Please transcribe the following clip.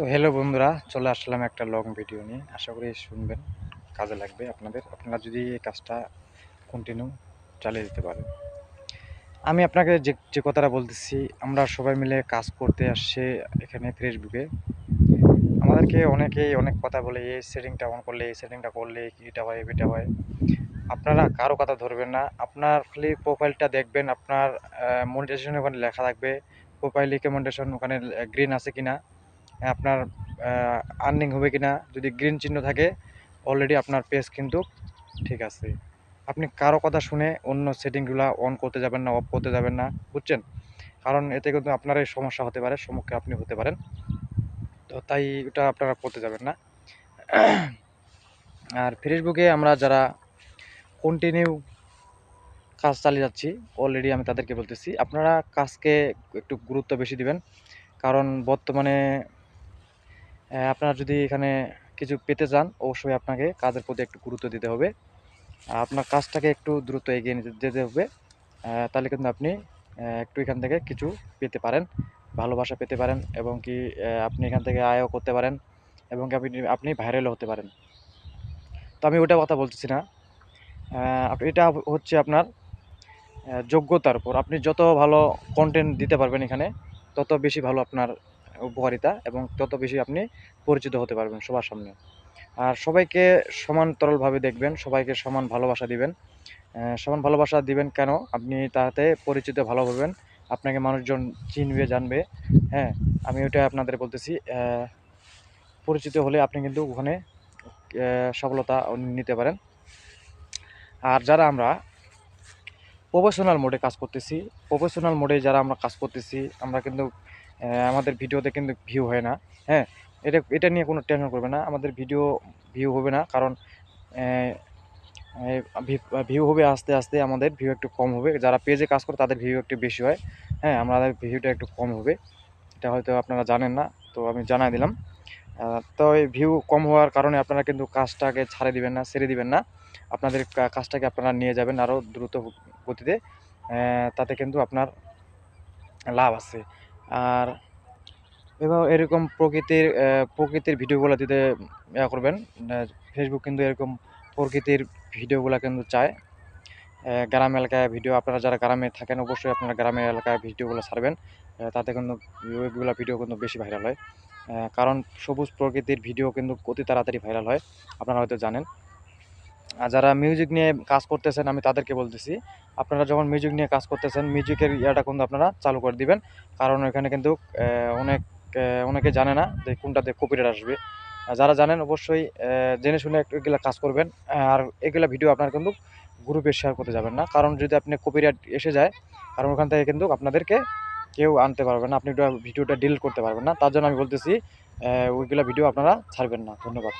তো হ্যালো বন্ধুরা, চলে আসলাম একটা লং ভিডিও নিয়ে। আশা করি শুনবেন, কাজে লাগবে আপনাদের। আপনারা যদি এই কাজটা কন্টিনিউ চালিয়ে দিতে পারেন। আমি আপনাকে যে যে কথাটা বলতেছি, আমরা সবাই মিলে কাজ করতে আসছে এখানে ফেসবুকে আমাদেরকে অনেকেই অনেক কথা বলে, এই সেটিংটা অন করলে, এই সেটিংটা করলে এটা হয় এটা হয়। আপনারা কারও কথা ধরবেন না। আপনার খালি প্রোফাইলটা দেখবেন, আপনার মনিটাইজেশন ওখানে লেখা থাকবে। প্রোফাইল রিকমেন্ডেশন ওখানে গ্রিন আছে কিনা। আপনার আর্নিং হবে কিনা, যদি গ্রিন চিহ্ন থাকে অলরেডি আপনার পেজ কিন্তু ঠিক আছে। আপনি কারও কথা শুনে অন্য সেটিংগুলো অন করতে যাবেন না অফ করতে যাবেন না, বুঝছেন? কারণ এতে কিন্তু আপনারই সমস্যা হতে পারে, সম্মুখে আপনি হতে পারেন। তো তাই ওটা আপনারা করতে যাবেন না। আর ফেসবুকে আমরা যারা কন্টিনিউ কাজ চালিয়ে যাচ্ছি অলরেডি আমি তাদেরকে বলতেছি, আপনারা কাজকে একটু গুরুত্ব বেশি দিবেন। কারণ বর্তমানে আপনারা যদি এখানে কিছু পেতে চান, অবশ্যই আপনাকে কাজের প্রতি একটু গুরুত্ব দিতে হবে। আপনার কাজটাকে একটু দ্রুত এগিয়ে নিতে যেতে হবে। তাহলে কিন্তু আপনি একটু এখান থেকে কিছু পেতে পারেন, ভালোবাসা পেতে পারেন এবং কি আপনি এখান থেকে আয়ও করতে পারেন এবং আপনি আপনি ভাইরালও হতে পারেন। তো আমি ওটা কথা বলতেছি না। এটা হচ্ছে আপনার যোগ্যতার উপর। আপনি যত ভালো কন্টেন্ট দিতে পারবেন এখানে, তত বেশি ভালো আপনার উপকারিতা এবং তত বেশি আপনি পরিচিত হতে পারবেন সবার সামনে। আর সবাইকে সমান্তরালভাবে দেখবেন, সবাইকে সমান ভালোবাসা দিবেন। সমান ভালোবাসা দিবেন কেন? আপনি তাতে পরিচিত, ভালো হবেন। আপনাকে মানুষজন চিনবে, জানবে। হ্যাঁ আমি ওটা আপনাদের বলতেছি। পরিচিত হলে আপনি কিন্তু ওখানে সফলতা নিতে পারেন। আর যারা আমরা প্রফেশনাল মোডে কাজ করতেছি প্রফেশনাল মোডে যারা আমরা কাজ করতেছি, আমরা কিন্তু আমাদের ভিডিওতে কিন্তু ভিউ হয় না। হ্যাঁ এটা এটা নিয়ে কোনো টেনশন করবে না। আমাদের ভিডিও ভিউ হবে না, কারণ ভিউ হবে আস্তে আস্তে আমাদের ভিউ একটু কম হবে। যারা পেজে কাজ করে, তাদের ভিউ একটু বেশি হয়। হ্যাঁ আমাদের ভিউটা একটু কম হবে। এটা হয়তো আপনারা জানেন না, তো আমি জানাই দিলাম। তো এই ভিউ কম হওয়ার কারণে আপনারা কিন্তু কাজটাকে ছাড়ে দিবেন না, ছেড়ে দিবেন না। আপনাদের কাজটাকে আপনারা নিয়ে যাবেন আরও দ্রুত গতিতে। তাতে কিন্তু আপনার লাভ আছে। আর এবার এরকম প্রকৃতির প্রকৃতির ভিডিওগুলো দিতে, ইয়া করবেন। ফেসবুক কিন্তু এরকম প্রকৃতির ভিডিওগুলো কিন্তু চায়। গ্রাম এলাকায় ভিডিও, আপনারা যারা গ্রামে থাকেন, অবশ্যই আপনারা গ্রামের এলাকায় ভিডিওগুলো ছাড়বেন। তাতে কিন্তু ওইগুলো ভিডিও কিন্তু বেশি ভাইরাল হয়। কারণ সবুজ প্রকৃতির ভিডিও কিন্তু অতি তাড়াতাড়ি ভাইরাল হয়, আপনারা হয়তো জানেন। যারা মিউজিক নিয়ে কাজ করতেছেন, আমি তাদেরকে বলতেছি, আপনারা যখন মিউজিক নিয়ে কাজ করতেছেন মিউজিকের ইয়াটা কিন্তু আপনারা চালু করে দিবেন। কারণ এখানে কিন্তু অনেক অনেকে জানে না যে কোনটাতে কপিরাইট আসবে। যারা জানেন অবশ্যই জেনে শুনে এগুলা কাজ করবেন। আর এগুলা ভিডিও আপনার কিন্তু গ্রুপে শেয়ার করতে যাবেন না। কারণ যদি আপনি কপিরাইট এসে যায়, কারণ ওখান থেকে কিন্তু আপনাদেরকে কেউ আনতে পারবে না, আপনি ওটা ভিডিওটা ডিলিট করতে পারবেন না। তার জন্য আমি বলতেছি ওইগুলা ভিডিও আপনারা ছাড়বেন না। ধন্যবাদ।